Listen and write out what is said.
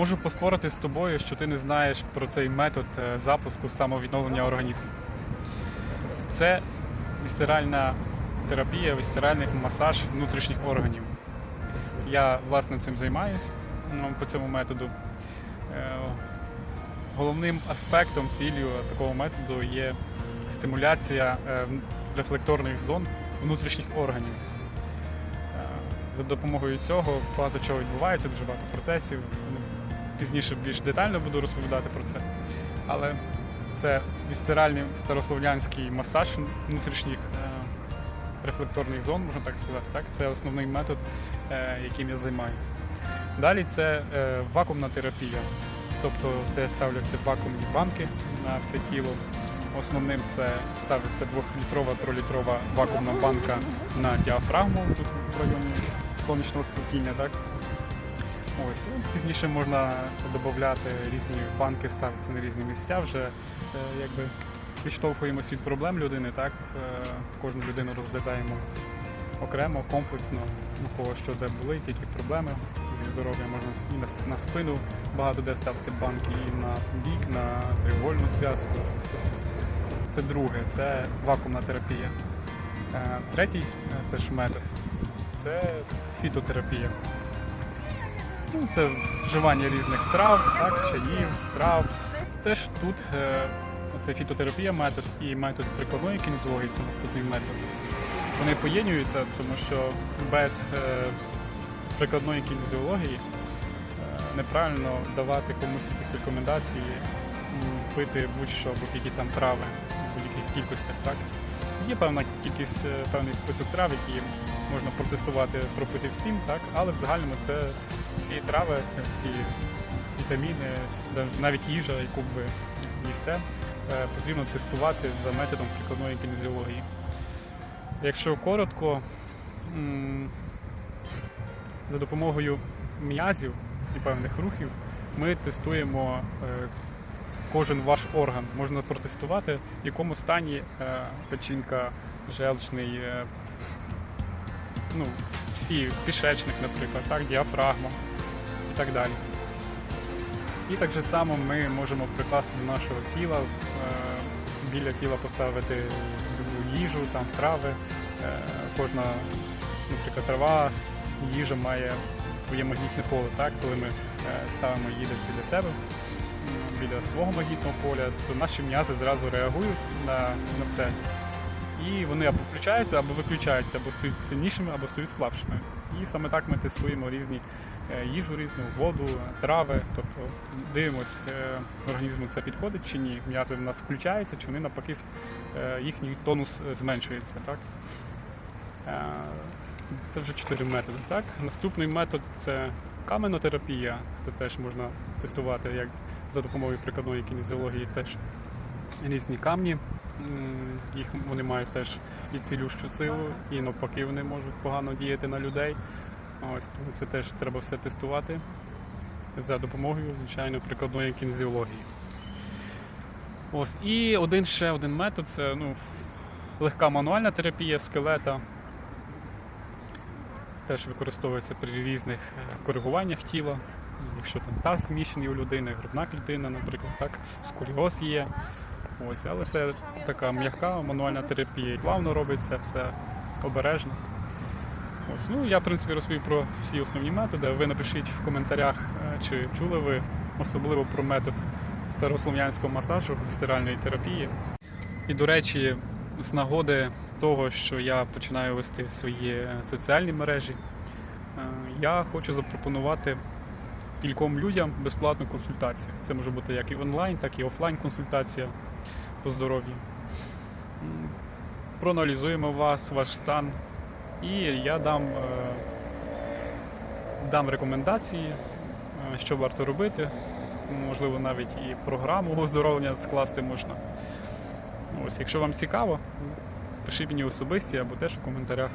Можу поспорити з тобою, що ти не знаєш про цей метод е, запуску самовідновлення організму. Це вісцеральна терапія, вісцеральний масаж внутрішніх органів. Я власне цим займаюсь ну, по цьому методу. Е, Головним аспектом, ціллю такого методу є стимуляція е, рефлекторних зон внутрішніх органів. За допомогою цього багато чого відбувається, дуже багато процесів. Пізніше більш детально буду розповідати про це. Але це вісцеральний старослов'янський масаж внутрішніх е, рефлекторних зон, можна так сказати. Так? Це основний метод, е, яким я займаюся. Далі це е, вакуумна терапія, тобто де ставляться вакуумні банки на все тіло. Основним це ставиться 2-літрова, 3-літрова вакуумна банка на діафрагму тут в районі сонячного сплетіння. Так? Ось, пізніше можна додати різні банки, ставитися на різні місця. Вже е, якби відштовхуємось від проблем людини, так? Е, кожну людину розглядаємо окремо, комплексно, у кого що де болить, які проблеми зі здоров'ям можна і на, спину багато де ставити банки, і на бік, на треугольну зв'язку. Це друге, це вакуумна терапія. Е, Третій теж метод це фітотерапія. Ну, це вживання різних трав, так, чаїв, трав. Теж тут е, це фітотерапія метод і метод прикладної кінезіології це наступний метод. Вони поєднуються, тому що без е, прикладної кінезіології е, неправильно давати комусь якісь рекомендації пити будь-що, будь-які там трави в будь-яких кількостях. Так? Є певна кількість, е, певний список трав, які можна протестувати, пропити всім, так? але в загальному це всі трави, всі вітаміни, навіть їжа, яку б ви їсте, е, потрібно тестувати за методом прикладної кінезіології. Якщо коротко, за допомогою м'язів і певних рухів ми тестуємо е, кожен ваш орган. Можна протестувати, в якому стані е, печінка, желчний, е, ну, всі кишечник, наприклад, так, діафрагма і так далі. І так же само ми можемо прикласти до нашого тіла, е, біля тіла поставити їжу, там трави. Кожна, наприклад, трава, їжа має своє магнітне поле, так? коли ми ставимо десь біля себе, біля свого магнітного поля, то наші м'язи зразу реагують на, на це. І вони або включаються, або виключаються, або стають сильнішими, або стають слабшими. І саме так ми тестуємо різні е, їжу, різну воду, трави. Тобто дивимось, е, організму це підходить чи ні. М'язи в нас включаються, чи вони навпаки е, їхній тонус зменшується. Так? Це вже чотири методи. Так? Наступний метод це каменотерапія. Це теж можна тестувати як за допомогою прикладної кінезіології теж різні камні. Їх вони мають теж і цілющу силу, і навпаки вони можуть погано діяти на людей. Ось це теж треба все тестувати за допомогою, звичайно, прикладної кінезіології. Ось і один ще один метод це ну, легка мануальна терапія скелета. Теж використовується при різних е, коригуваннях тіла. Якщо там таз зміщений у людини, грудна клітина, наприклад, так, сколіоз є. Ось, але це така м'яка мануальна терапія. Плавно робиться, все обережно. Ось, ну, я, в принципі, розповів про всі основні методи. Ви напишіть в коментарях, е, чи чули ви особливо про метод старослов'янського масажу, стиральної терапії. І, до речі, з нагоди того, що я починаю вести свої соціальні мережі, е, я хочу запропонувати кільком людям безплатну консультацію. Це може бути як і онлайн, так і офлайн консультація по здоров'ю. Проаналізуємо вас, ваш стан, і я дам, е, дам рекомендації, е, що варто робити. Можливо, навіть і програму оздоровлення скласти можна. Ось, якщо вам цікаво, пишіть мені особисті або теж у коментарях.